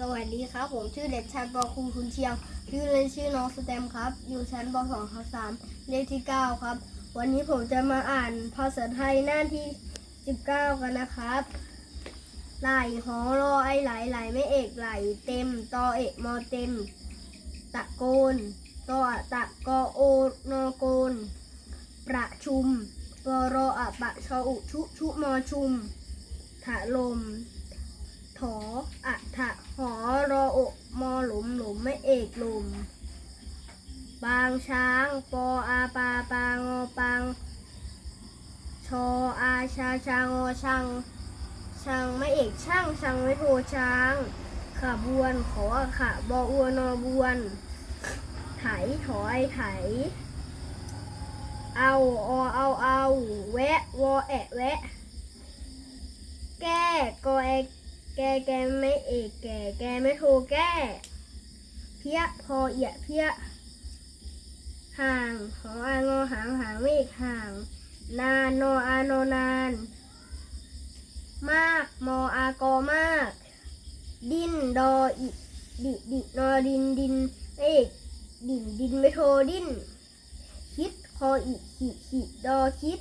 สวัสดีครับ ผมชื่อเด็กชายปอคุงคุณเชียงชื่อเล่นชื่อน้องสแตมครับ อยู่ชั้นป .2 ทับ3เลขที่9ครับ วันนี้ผมจะมาอ่านภาษาไทยหน้าที่19กันนะครับ ไหลหอรอไอไหลไหลไม่เอกไหลเต็มตอเอกมอเต็ม ตะโกนตออะตะกอโอนอโกน ประชุมปรออะปะชออุชุชุมอชุมถะลม ถออะทะหอรอโอมอหลุมหลุมไม่เอกหลุม บางช้างปออาปาปางอปัง ชออาชาชางอชังช่างไม่เอกช่างช่างไม่โทช้างขบวนขอขะบออวนอบวน ไถถอยไถ เอาอเอาเอาแวะวอแอะแวะ แก้กอแอ แกแกไม่เอกแกแกไม่โทรแก้ เพี้ยพอเอียเพี้ยห่างหออางอหางหางไม่เอกห่าง นานนออานนาน มากมออากอมาก ดินดออิดิดินอดินดินไม่เอกดินดินไม่โทรดินคิดคออิขิขิดอคิด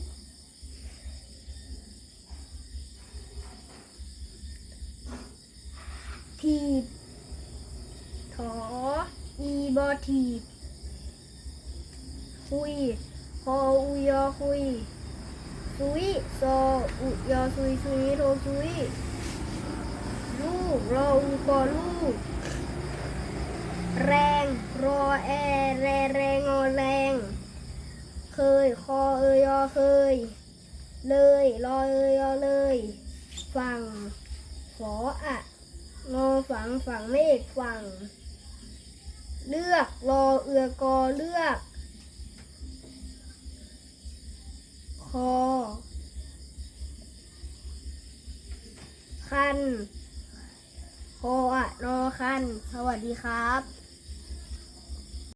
ทีบถออีบอทีบคุยคออุยอคุยซุยซออุยอซุยซุยโทซุยลูกรออูกอลูก แรง รอแอ แรแรงอแรง เคย คอเอยอเคย เลย รอเอยอเลย ฟังขออะ งอฝังฝังเมฆฝัง เลือกรอเอือกอเลือกคอคันคออะนอคัน สวัสดีครับ